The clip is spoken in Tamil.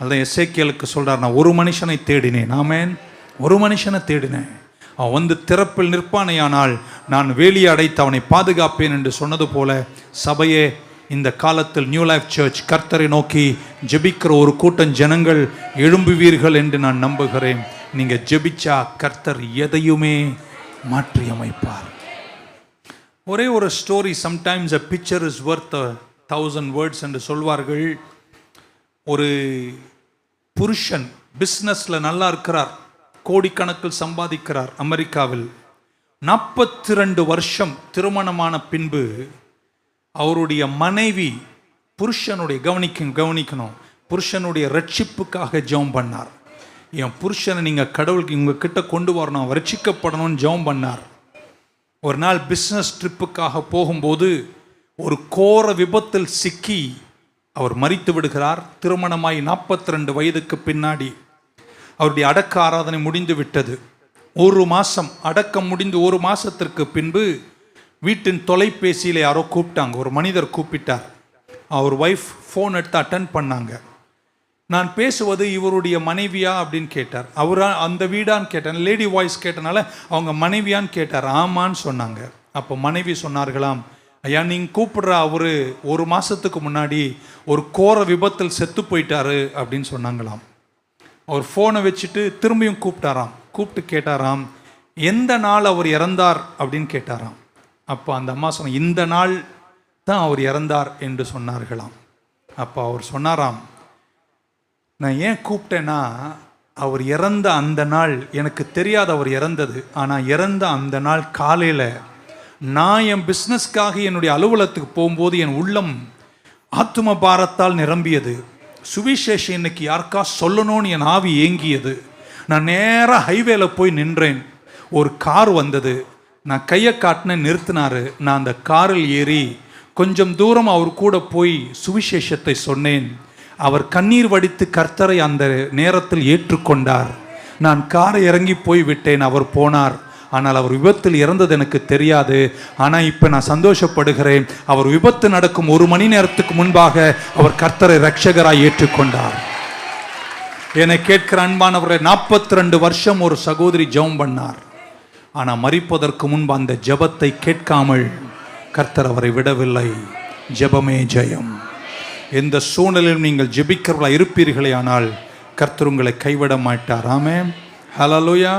அதான் இசைக்கியலுக்கு சொல்கிறார் நான் ஒரு மனுஷனை தேடினேன். ஆமேன். ஒரு மனுஷனை தேடினேன். அவன் வந்து திறப்பில் நிற்பானையானால் நான் வேலியை அடைத்து அவனை பாதுகாப்பேன் என்று சொன்னது போல சபையே இந்த காலத்தில் நியூ லைஃப் சர்ச் கர்த்தரை நோக்கி ஜெபிக்கிற ஒரு கூட்டம் ஜனங்கள் எழும்புவீர்கள் என்று நான் நம்புகிறேன். நீங்கள் ஜெபிச்சா கர்த்தர் எதையுமே மாற்றி அமைப்பார் ஒரே ஒரு story sometimes a picture is worth thousand words என்று சொல்வார்கள். ஒரு புருஷன் பிஸ்னஸில் நல்லா இருக்கிறார் கோடிக்கணக்கில் சம்பாதிக்கிறார் அமெரிக்காவில். நாற்பத்தி ரெண்டு வருஷம் திருமணமான பின்பு அவருடைய மனைவி புருஷனுடைய கவனிக்க கவனிக்கணும். புருஷனுடைய ரட்சிப்புக்காக ஜெபம் பண்ணார். என் புருஷனை நீங்கள் கடவுளுக்கு உங்க கிட்ட கொண்டு வரணும் ரட்சிக்கப்படணும்னு ஜெபம் பண்ணார். ஒரு நாள் பிஸ்னஸ் ட்ரிப்புக்காக போகும்போது ஒரு கோர விபத்தில் சிக்கி அவர் மறித்து விடுகிறார். திருமணமாய் நாற்பத்தி ரெண்டு வயதுக்கு பின்னாடி அவருடைய அடக்க ஆராதனை முடிந்து விட்டது. ஒரு மாதம் அடக்கம் முடிந்து ஒரு மாதத்திற்கு பின்பு வீட்டின் தொலைபேசியில் யாரோ கூப்பிட்டாங்க. ஒரு மனிதர் கூப்பிட்டார். அவர் ஒய்ஃப் ஃபோன் எடுத்து அட்டன் பண்ணாங்க. நான் பேசுவது இவருடைய மனைவியா அப்படின்னு கேட்டார். அவரா அந்த வீடான்னு கேட்டேன் லேடி வாய்ஸ் கேட்டனால அவங்க மனைவியான்னு கேட்டார். ஆமான்னு சொன்னாங்க. அப்போ மனைவி சொன்னார்களாம் ஐயா நீங்கள் கூப்பிடுற அவரு ஒரு மாசத்துக்கு முன்னாடி ஒரு கோர விபத்தில் செத்து போயிட்டாரு அப்படின்னு சொன்னாங்களாம். அவர் ஃபோனை வச்சுட்டு திரும்பியும் கூப்பிட்டாராம். கூப்பிட்டு கேட்டாராம் எந்த நாள் அவர் இறந்தார்? அப்படின்னு கேட்டாராம். அப்போ அந்த அம்மா சொன்ன இந்த நாள் தான் அவர் இறந்தார் என்று சொன்னார்களாம். அப்போ அவர் சொன்னாராம் நான் ஏன் கூப்பிட்டேன்னா அவர் இறந்த அந்த நாள் எனக்கு தெரியாத அவர் இறந்தது. ஆனால் இறந்த அந்த நாள் காலையில் நான் என் பிஸ்னஸ்க்காக என்னுடைய அலுவலகத்துக்கு போகும்போது என் உள்ளம் ஆத்தும பாரத்தால் நிரம்பியது. சுவிசேஷம் இன்னைக்கு யாருக்கா சொல்லணும்னு என் ஆவி ஏங்கியது. நான் நேராக ஹைவேல போய் நின்றேன். ஒரு கார் வந்தது. நான் கையை காட்டின நிறுத்தினாரு. நான் அந்த காரில் ஏறி கொஞ்சம் தூரம் அவர் கூட போய் சுவிசேஷத்தை சொன்னேன். அவர் கண்ணீர் வடித்து கர்த்தரை அந்த நேரத்தில் ஏற்றுக்கொண்டார். நான் காரை இறங்கி போய் விட்டேன். அவர் போனார். ஆனால் அவர் விபத்தில் இறந்தது எனக்கு தெரியாது. ஆனால் இப்போ நான் சந்தோஷப்படுகிறேன். அவர் விபத்து நடக்கும் ஒரு மணி நேரத்துக்கு முன்பாக அவர் கர்த்தரை ரட்சகராய் ஏற்றுக்கொண்டார். என்னை கேட்கிற அன்பானவரை நாற்பத்தி ரெண்டு வருஷம் ஒரு சகோதரி ஜெபம் பண்ணார். ஆனால் மறிப்பதற்கு முன்பு அந்த ஜெபத்தை கேட்காமல் கர்த்தர் அவரை விடவில்லை. ஜெபமே ஜெயம். எந்த சூழ்நிலையிலும் நீங்கள் ஜெபிக்கிறவர்களாக இருப்பீர்களே ஆனால் கர்த்தர் உங்களை கைவிட மாட்டார். ஆமே ஹலலூயா